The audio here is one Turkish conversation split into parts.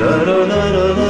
da da da da da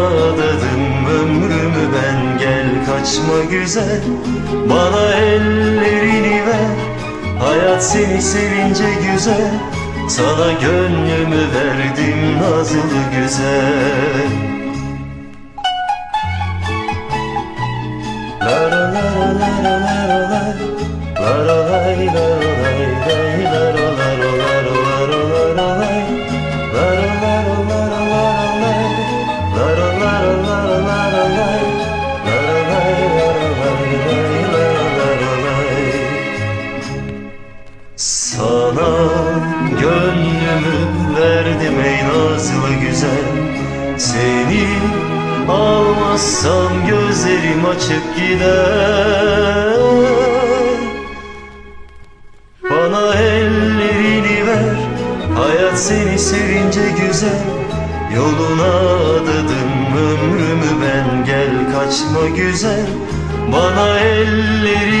kaçma güzel Bana ellerini ver. Hayat seni sevince güzel Sana gönlümü verdim nazlı güzel Sana gönlümü verdim ey nazlı güzel. Seni almazsam gözlerim açık gider. Bana ellerini ver Hayat seni sevince güzel. Yoluna adadım ömrümü ben Gel kaçma güzel. Bana ellerini ver